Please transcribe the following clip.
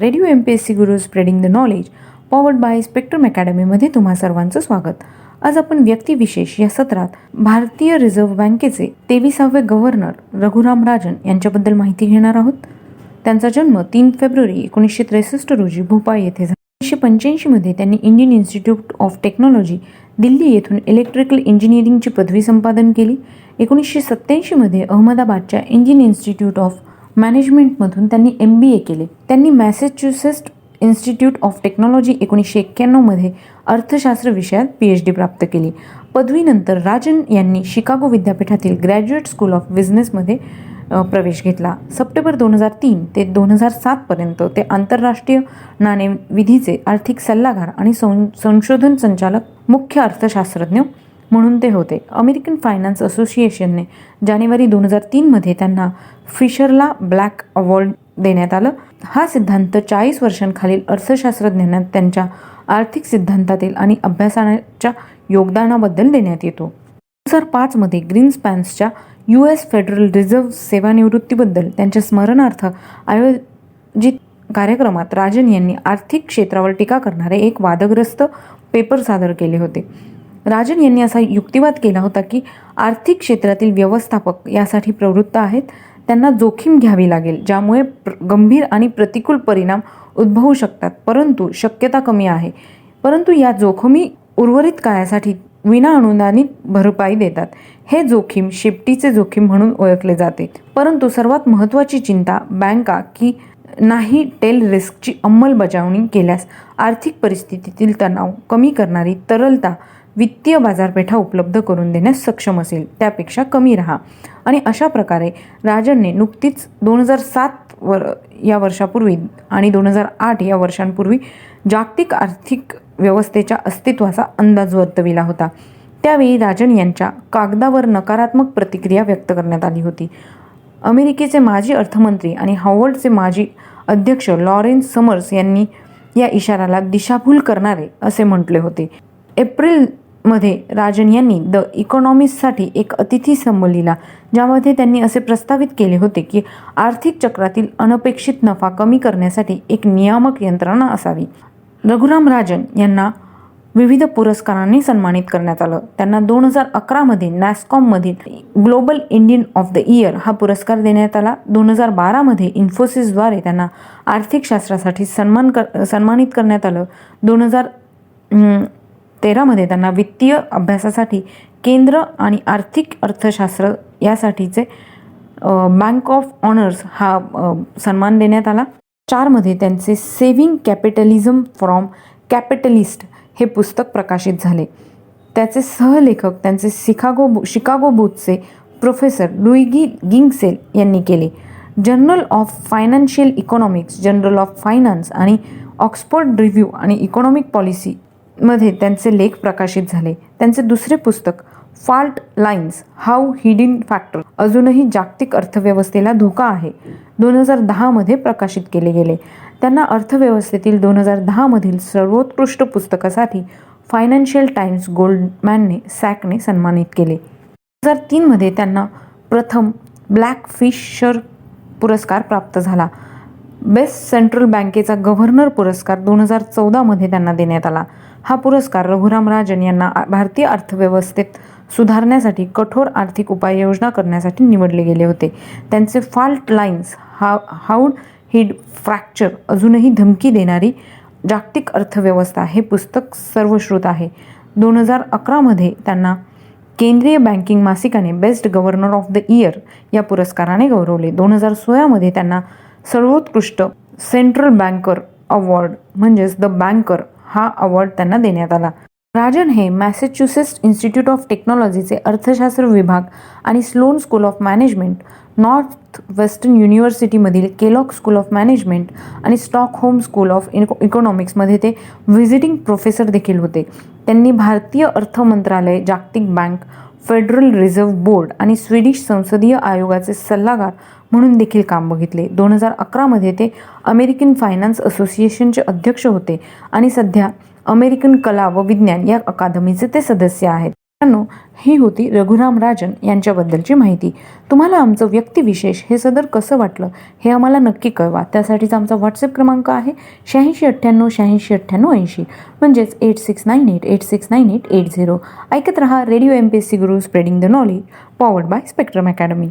Radio M P S C Guru spreading the knowledge powered by Spectrum अकॅडमीमध्ये तुम्हा सर्वांचं स्वागत. आज आपण व्यक्तिविशेष या सत्रात भारतीय रिझर्व्ह बँकेचे तेविसावे गव्हर्नर रघुराम राजन यांच्याबद्दल माहिती घेणार आहोत. त्यांचा जन्म तीन फेब्रुवारी एकोणीसशे त्रेसष्ट रोजी भोपाळ येथे झाला. एकोणीसशे पंच्याऐंशीमध्ये त्यांनी Indian Institute of Technology Delhi येथून इलेक्ट्रिकल इंजिनिअरिंगची पदवी संपादन केली. एकोणीसशे सत्त्याऐंशीमध्ये अहमदाबादच्या इंडियन इन्स्टिट्यूट ऑफ मॅनेजमेंटमधून त्यांनी एम बी ए केले. त्यांनी मॅसेच्युसेस्ट इन्स्टिट्यूट ऑफ टेक्नॉलॉजी एकोणीसशे एक्क्याण्णवमध्ये अर्थशास्त्र विषयात पी एच डी प्राप्त केली. पदवीनंतर राजन यांनी शिकागो विद्यापीठातील ग्रॅज्युएट स्कूल ऑफ बिझनेसमध्ये प्रवेश घेतला. सप्टेंबर दोन हजार तीन ते दोन हजार सातपर्यंत ते आंतरराष्ट्रीय नाणेविधीचे आर्थिक सल्लागार आणि सं संशोधन संचालक मुख्य अर्थशास्त्रज्ञ म्हणून ते होते. अमेरिकन फायनान्स असोसिएशनने जानेवारी दोन हजार तीनमध्ये त्यांना फिशरला ब्लॅक अवॉर्ड देण्यात आलं. हा सिद्धांत चाळीस वर्षांखालील अर्थशास्त्रज्ञांना त्यांच्या आर्थिक सिद्धांतातील आणि अभ्यासाच्या योगदानाबद्दल देण्यात येतो. दोन हजार पाचमध्ये ग्रीनस्पॅन्सच्या यू एस फेडरल रिझर्व्ह सेवानिवृत्तीबद्दल त्यांच्या स्मरणार्थ आयोजित कार्यक्रमात राजन यांनी आर्थिक क्षेत्रावर टीका करणारे एक वादग्रस्त पेपर सादर केले होते. राजन यांनी असा युक्तिवाद केला होता की आर्थिक क्षेत्रातील व्यवस्थापक यासाठी प्रवृत्त आहेत. त्यांना जोखीम घ्यावी लागेल ज्यामुळे प्र- गंभीर आणि प्रतिकूल परिणाम उद्भवू शकतात. परंतु शक्यता कमी आहे. परंतु या जोखमी उर्वरित काळासाठी विना अनुदानित भरपाई देतात. हे जोखीम शेपटीचे जोखीम म्हणून ओळखले जाते. परंतु सर्वात महत्त्वाची चिंता बँका की नाही टेल रिस्कची अंमलबजावणी केल्यास आर्थिक परिस्थितीतील तणाव कमी करणारी तरलता वित्तीय बाजारपेठा उपलब्ध करून देण्यास सक्षम असेल. त्यापेक्षा कमी राहा. आणि अशा प्रकारे राजनने नुकतीच दोन हजार सात वर या वर्षापूर्वी आणि दोन हजार आठ या वर्षांपूर्वी जागतिक आर्थिक व्यवस्थेच्या अस्तित्वाचा अंदाज वर्तविला होता. त्यावेळी राजन यांच्या कागदावर नकारात्मक प्रतिक्रिया व्यक्त करण्यात आली होती. अमेरिकेचे माजी अर्थमंत्री आणि हॉवर्डचे माजी अध्यक्ष लॉरेन्स समर्स यांनी या इशाराला दिशाभूल करणारे असे म्हटले होते. एप्रिल मध्ये राजन यांनी द इकॉनॉमिस्टसाठी एक अतिथी स्तंभ लिहिला ज्यामध्ये त्यांनी असे प्रस्तावित केले होते की आर्थिक चक्रातील अनपेक्षित नफा कमी करण्यासाठी एक नियामक यंत्रणा असावी. रघुराम राजन यांना विविध पुरस्कारांनी सन्मानित करण्यात आलं. त्यांना दोन हजार अकरामध्ये नॅस्कॉममधील global Indian of the year हा पुरस्कार देण्यात आला. दोन हजार बारामध्ये इन्फोसिसद्वारे त्यांना आर्थिक शास्त्रासाठी सन्मान कर सन्मानित करण्यात आलं. दोन हजार तेरामध्ये त्यांना वित्तीय अभ्यासासाठी केंद्र आणि आर्थिक अर्थशास्त्र यासाठीचे बँक ऑफ ऑनर्स हा सन्मान देण्यात आला. चारमध्ये त्यांचे सेव्हिंग कॅपिटलिझम फ्रॉम कॅपिटलिस्ट हे पुस्तक प्रकाशित झाले. त्याचे सहलेखक त्यांचे शिकागो शिकागो बुथचे प्रोफेसर लुईगी गिंगसेल यांनी केले. Journal of Financial Economics journal of finance आणि ऑक्सफोर्ड रिव्ह्यू आणि इकॉनॉमिक पॉलिसी मध्ये त्यांचे लेख प्रकाशित झाले. त्यांचे दुसरे पुस्तक Fault Lines How Hidden factor अजूनही जागतिक अर्थव्यवस्थेला धोका आहे. दोन हजार दहामध्ये प्रकाशित केले गेले. त्यांना अर्थव्यवस्थेतील दोन हजार दहामधील सर्वोत्कृष्ट पुस्तकासाठी फायनान्शियल टाइम्स गोल्डमॅनने सॅकने सन्मानित केले. दोन हजार तीनमध्ये त्यांना प्रथम ब्लॅक फिशर पुरस्कार प्राप्त झाला. बेस्ट सेंट्रल बँकेचा गव्हर्नर पुरस्कार दोन हजार चौदामध्ये त्यांना देण्यात आला. हा पुरस्कार रघुराम राजन यांना भारतीय अर्थव्यवस्थेत सुधारण्यासाठी कठोर आर्थिक उपाययोजना करण्यासाठी निवडले गेले होते. त्यांचे फाल्ट लाईन्स हा हाऊड हिड फ्रॅक्चर अजूनही धमकी देणारी जागतिक अर्थव्यवस्था हे पुस्तक सर्वश्रुत आहे. दोन हजार अकरामध्ये त्यांना केंद्रीय banking मासिकाने best governor of the year या पुरस्काराने गौरवले. दोन हजार सोळामध्ये त्यांना सर्वोत्कृष्ट सेंट्रल बँकर अवॉर्ड म्हणजेच द बँकर हा अवॉर्ड त्यांना देण्यात आला. राजन हे मॅसेच्युसेट्स इन्स्टिट्यूट ऑफ टेक्नॉलॉजीचे अर्थशास्त्र विभाग आणि Sloan School of Management Northwestern युनिव्हर्सिटीमधील Kellogg school of management आणि स्टॉकहोम स्कूल ऑफ इको इकॉनॉमिक्समध्ये ते व्हिजिटिंग प्रोफेसर देखील होते. त्यांनी भारतीय अर्थ मंत्रालय जागतिक बँक फेडरल रिझर्व्ह बोर्ड आणि स्वीडिश संसदीय आयोगाचे सल्लागार म्हणून देखील काम बघितले. दोन हजार अकरामध्ये ते अमेरिकन फायनान्स असोसिएशनचे अध्यक्ष होते आणि सध्या अमेरिकन कला व विज्ञान या अकादमीचे ते सदस्य आहेत. ही होती रघुराम राजन यांच्याबद्दलची माहिती. तुम्हाला आमचं व्यक्तिविशेष हे सदर कसं वाटलं हे आम्हाला नक्की कळवा. त्यासाठीचा आमचा व्हॉट्सअप क्रमांक आहे शहाऐंशी अठ्ठ्याण्णव शहाऐंशी अठ्ठ्याण्णव ऐंशी. म्हणजेच eight six nine eight eight six nine eight eight zero. ऐकत रहा radio M P S C Guru spreading the knowledge powered by Spectrum academy.